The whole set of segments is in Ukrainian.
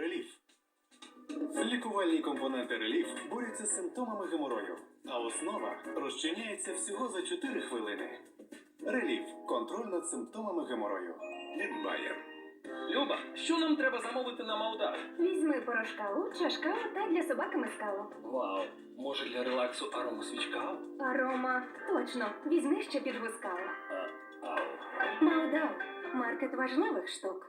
Реліф. Лікувальні компоненти реліф борються з симптомами геморою, а основа розчиняється всього за 4 хвилини. Реліф контроль над симптомами геморою. Від. Люба, що нам треба замовити на Молдав? Візьми порошкалу, чашкалу та для собаки мискалу. Вау, може для релаксу арому свічка? Арома. Точно, візьми ще підгускалу. Ау. Маудал. Маркет важливих штук.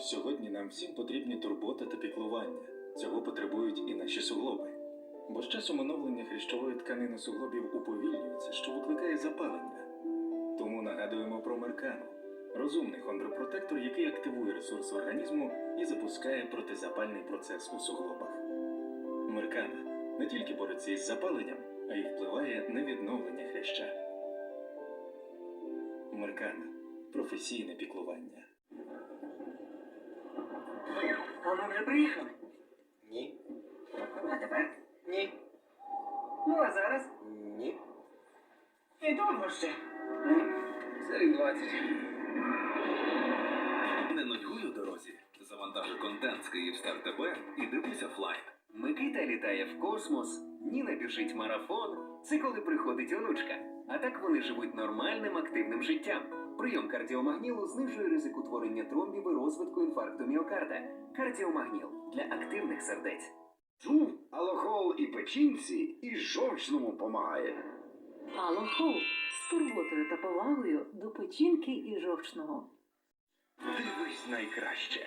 Сьогодні нам всім потрібні турбота та піклування. Цього потребують і наші суглоби. Бо з часом оновлення хрящової тканини суглобів уповільнюється, що викликає запалення. Тому нагадуємо про меркану розумний хондропротектор, який активує ресурси організму і запускає протизапальний процес у суглобах. Меркана не тільки бореться із запаленням, а й впливає на відновлення хряща. Меркана професійне піклування. А ми вже приїхали. Ні. А тепер? Ні. Ну, а зараз? Ні. І довго ще. Серед 20. Не нудьгуй у дорозі. Завантажуй контент з Київстар ТБ і дивися флайн. Микита літає в космос, Ніна біжить марафон. Це коли приходить онучка. А так вони живуть нормальним активним життям. Прийом кардіомагнілу знижує ризик утворення тромбів і розвитку інфаркту міокарда. Кардіомагніл для активних сердець. Чув, алохол і печінці, і жовчному помагає. Алохол з турботою та повагою до печінки і жовчного. Дивись найкраще.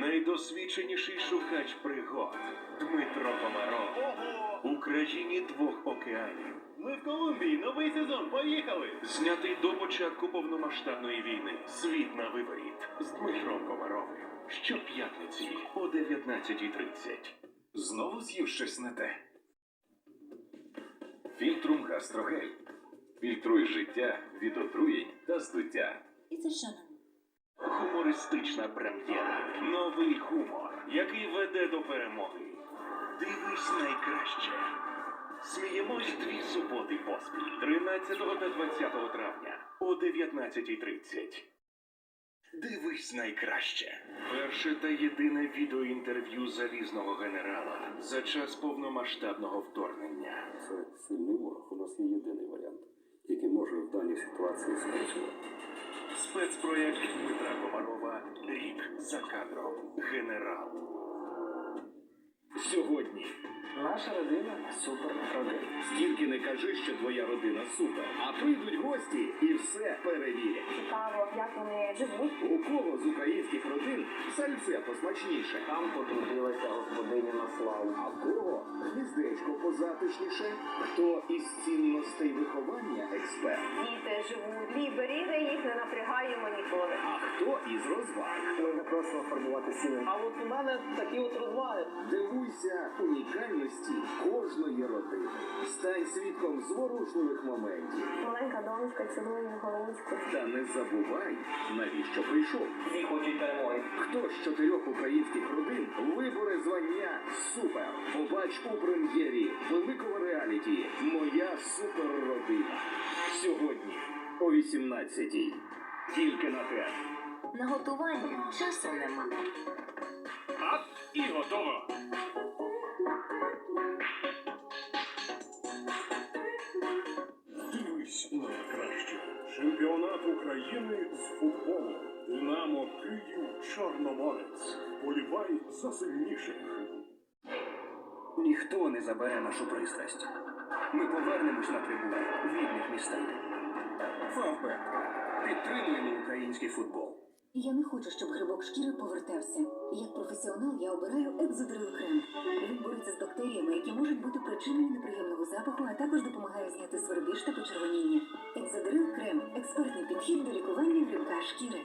Найдосвідченіший шукач пригод Дмитро Комаров. У країні двох океанів. Ми в Колумбії, новий сезон, поїхали! Знятий до початку повномасштабної війни. Світ на виворіт з Дмитром Комаровим. Щоп'ятниці о 19.30. Знову з'їв щось не те. Фільтрум гастрогель. Фільтруй життя від отруєнь та здуття. І це що нам? Гумористична прем'єра. Новий гумор, який веде до перемоги. Дивись найкраще. Сміємось дві суботи поспіль. 13 та 20 травня о 19.30. Дивись найкраще. Перше та єдине відеоінтерв'ю залізного генерала за час повномасштабного вторгнення. Це сильний ворог. У нас є єдиний варіант, який може в даній ситуації спрацювати. Спецпроєкт Дмитра Комарова Рік за кадром. Генерал. Сьогодні Наша родина супер родина. Стільки не кажи, що твоя родина супер. А прийдуть гості і все перевірять. Цікаво, як вони живуть. У кого з українських родин сальце посмачніше? Там потрудилася господиня на славу. А в кого гніздечко позатишніше? Хто із цінностей виховання експерт? Діти живуть. Лібері, їх не напрягаємо ніколи. А хто із розваг? Ми не просимо фарбувати стіни. А от у мене такі от розваги. Дивуйся унікальності кожної родини. Стань свідком зворушливих моментів. Маленька донечка цілує головичку. Та не забувай, навіщо прийшов. Всі хочуть перемоги. Хто з чотирьох українських родин виборе звання Супер? Побач у прем'єрі великого реаліті Моя суперродина. Сьогодні о 18-й. Тільки на те. На готування часу нема. і готово. Дивись найкраще. Чемпіонат України з футболу. Динамо Київ Чорноморець. Болівай за сильніших. Ніхто не забере нашу пристрасть. Ми повернемось на трибуни в рідних містах. Фавбет. Підтримуємо український футбол. Я не хочу, щоб грибок шкіри повертався. Як професіонал я обираю екзодрил крем. Він бореться з бактеріями, які можуть бути причиною неприємного запаху, а також допомагає зняти свербіж та почервоніння. Екзодрил крем експертний підхід до лікування грибка шкіри.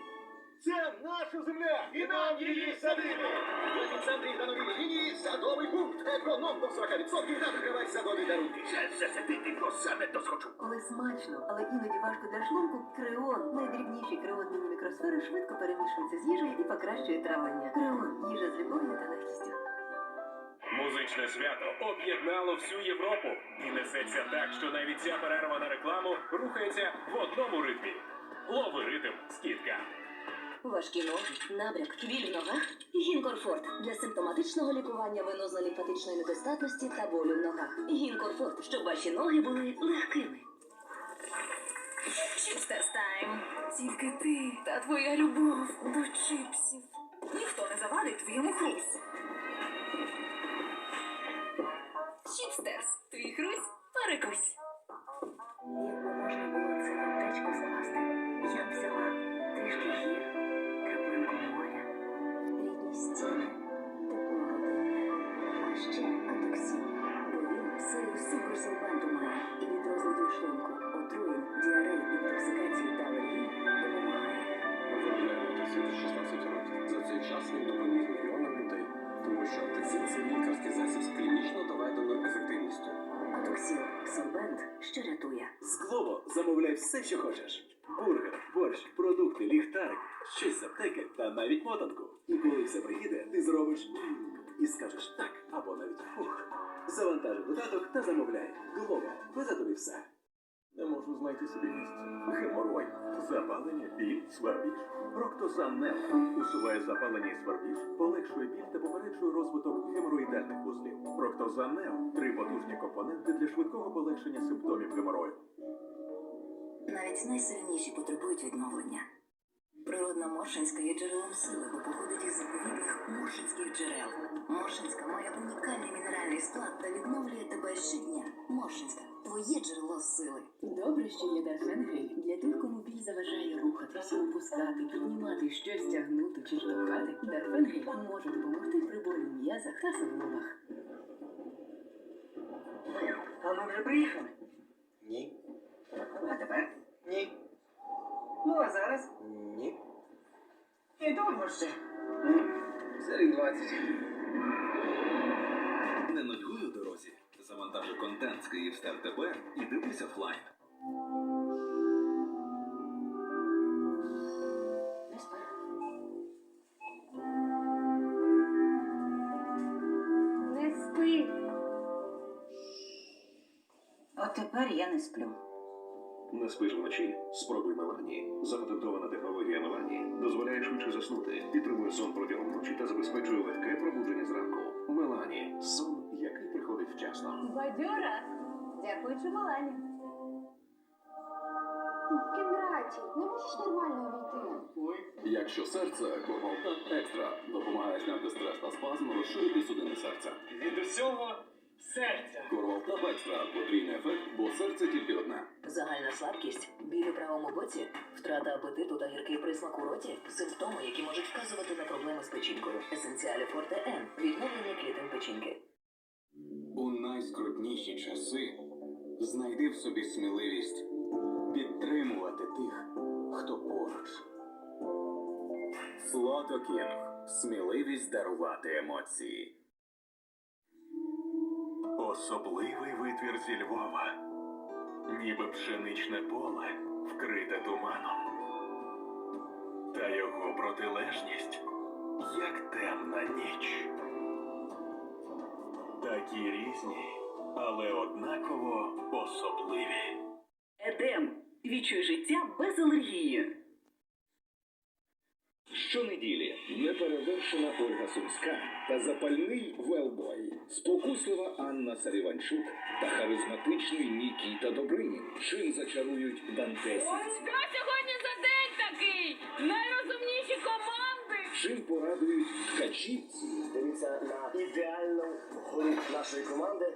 Наша земля, і нам її садити. В центрі та новій лінії садовий пункт. Економ до 40% та вигравай садові дарунки. Це все садити до саме досхочу. Коли смачно, але іноді важко для шлунку, креон. Найдрібніші креонні мікросфери швидко перемішуються з їжею і покращує травлення. Креон їжа з любов'ю та легкістю. Музичне свято об'єднало всю Європу і несеться так, що навіть ця перерва на рекламу рухається в одному ритмі. Лови ритм, скидка. Важкі ноги, набряк, біль в ногах. Гінкорфорт для симптоматичного лікування венозно-лімфатичної недостатності та болю в ногах. Гінкорфорт, щоб ваші ноги були легкими. Чіпстерс тайм. Тільки ти та твоя любов до чіпсів. Ніхто не завадить твоєму хрусу. Чіпстерс. Твій хрусь перекусь. Має і від розладів шлунку, отруєнь, діарей, інтоксикації та алергії допомагає. Виявляємо світ 16 років. За цей час він допоміг мільйонам людей, тому що токсин це лікарський засіб з клінічно доведеною ефективністю. Атоксин сорбент, що рятує. Склово замовляй все, що хочеш. Бургер, борщ, продукти, ліхтарик, щось з аптеки та навіть мотанку. І коли все приїде, ти зробиш і скажеш так або навіть фух. Завантажи додаток та замовляй. Везе тобі все. Не можу знайти собі місце. Геморой, запалення, біль, свербіж. Проктозан Нел усуває запалення і свербіж, полегшує біль та попереджує розвиток геморроїдальних вузлів. Проктозан Нел – три потужні компоненти для швидкого полегшення симптомів геморою. Навіть найсильніші потребують відновлення. Природна Моршинська є джерелом сили, бо походить із заповідних моршинських джерел. Моршинська має унікальний мінеральний склад та відновлює тебе щодня. Моршинська твоє джерело сили. Добре, що є Дарфенгель для тих, кому біль заважає рухатися, опускати, піднімати, щось тягнути чи штовхати. Дарфенгель може допомогти при болі в м'язах та суглобах. А ми вже приїхали? Ні. А тепер? Ні. Ну, а зараз? Ні. І довго ще. Серед 20. Не нудьгуй у дорозі. Завантажи контент з Київстар ТБ і дивись офлайн. Не спи. Не спи. От тепер я не сплю. Не спиш вночі? Спробуй Мелані. Запатентована технологія Мелані дозволяє швидше заснути, підтримує сон протягом ночі та забезпечує легке пробудження зранку. Мелані сон, який приходить вчасно. Бадьора. Дякуючи Малані. Кіндраті, не можеш нормально увійти? Якщо серце, Корвалтап Екстра допомагає зняти стрес та спазм, розширити судини серця. Від усього серця. Корвалтап Екстра потрійний ефект, бо серце тільки одне. Загальна слабкість, біль у правому боці, втрата апетиту та гіркий присмак у роті симптоми, які можуть вказувати на проблеми з печінкою. Есенціалі Форте Н відновлення клітин печінки. У найскрутніші часи знайди в собі сміливість підтримувати тих, хто поруч. Флотокінг. Сміливість дарувати емоції. Особливий витвір зі Львова. Ніби пшеничне поле, вкрите туманом. Та його протилежність, як темна ніч. Такі різні, але однаково особливі. Едем. Відчуй життя без алергії. Щонеділі неперевершена Ольга Сумська та запальний Велбой, спокуслива Анна Саріванчук та харизматичний Нікіта Добринін. Чим зачарують дантесівці? сьогодні за день такий? Найрозумніші команди. Чим порадують ткачівці? На ідеальну гру нашої команди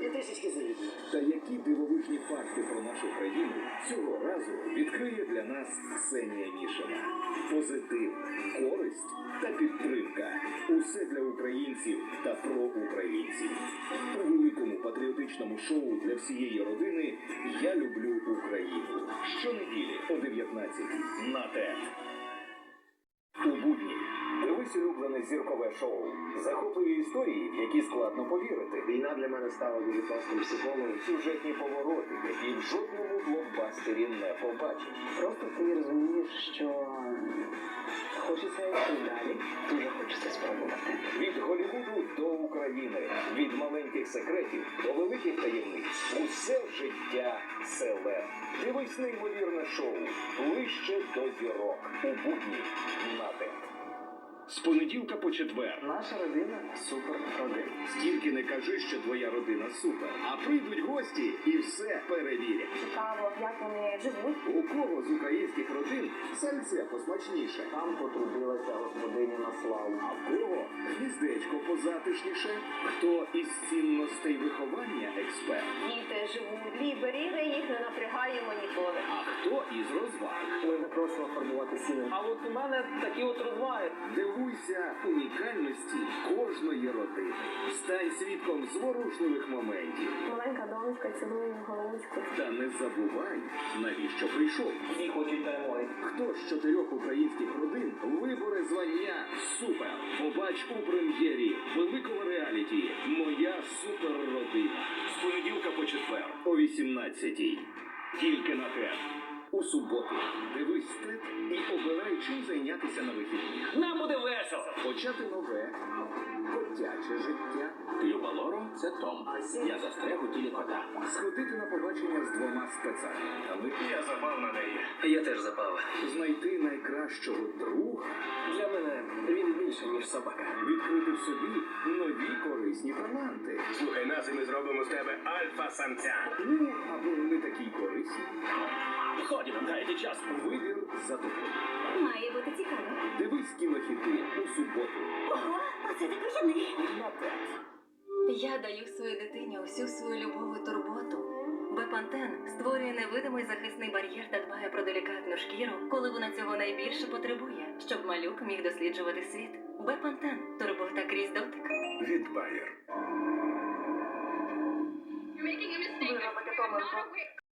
і трішечки завідує. Та які дивовижні факти про нашу країну цього разу відкриє для нас Ксенія Мішина. Позитив, користь та підтримка. Усе для українців та про українців. У великому патріотичному шоу для всієї родини Я люблю Україну. Щонеділі о 19 на ТЕТ. У будні дивись улюблене зіркове шоу. Захопливі історії, в які складно повірити. Війна для мене стала дуже класним психологом. Сюжетні повороти, які в жодному блокбастері не побачиш. Просто ти розумієш, що Хочеться йти далі. Дуже хочеться спробувати. Від Голівуду до України, від маленьких секретів до великих таємниць. Усе життя селеб. Дивись неймовірне шоу ближче до зірок у будні на. З понеділка по четвер. Наша родина супер родина. Стільки не кажи, що твоя родина супер. А прийдуть гості і все перевірять. Цікаво, як вони живуть. У кого з українських родин сальце посмачніше? Там потрудилася господиня на славу. А в кого гніздечко позатишніше? Хто із цінностей виховання експерт? Діти живуть. Лібері їх не напрягаємо ніколи. А хто із розваг? Ми не просимо фарбувати сіни. А от у мене такі от розваги. Дивуйся унікальності кожної родини. Стань свідком зворушливих моментів. Маленька донечка цілує в головочку. Та не забувай, навіщо прийшов. Всі хочуть перемоги. Хто з чотирьох українських родин виборе звання Супер? Побач у прем'єрі великого реаліті Моя суперродина. З понеділка по четвер о 18-й. Тільки на ТЕТ. У суботу дивись ТЕТ і обирай, чим зайнятися на вихідних. Нам буде весело. Почати нове котяче життя. Люба Лоро – це Том. Я застряг у тілі кота. Сходити на побачення з двома спецагентами. Я запав на неї. Я теж запав. Знайти найкращого друга. Для мене він більше, ніж собака. Відкрити в собі нові корисні таланти. Слухай нас, і ми зробимо з тебе альфа-самця. Ну, або не такі корисні. Ході, нам дайте час. Вибір за тобою. Має бути цікаво. Дивись кінохіти у суботу. Ого, Я даю своїй дитині усю свою любов і турботу. Бепантен створює невидимий захисний бар'єр та дбає про делікатну шкіру, коли вона цього найбільше потребує, щоб малюк міг досліджувати світ. Бепантен турбота крізь дотик. Від Bayer. Ви робите помилку.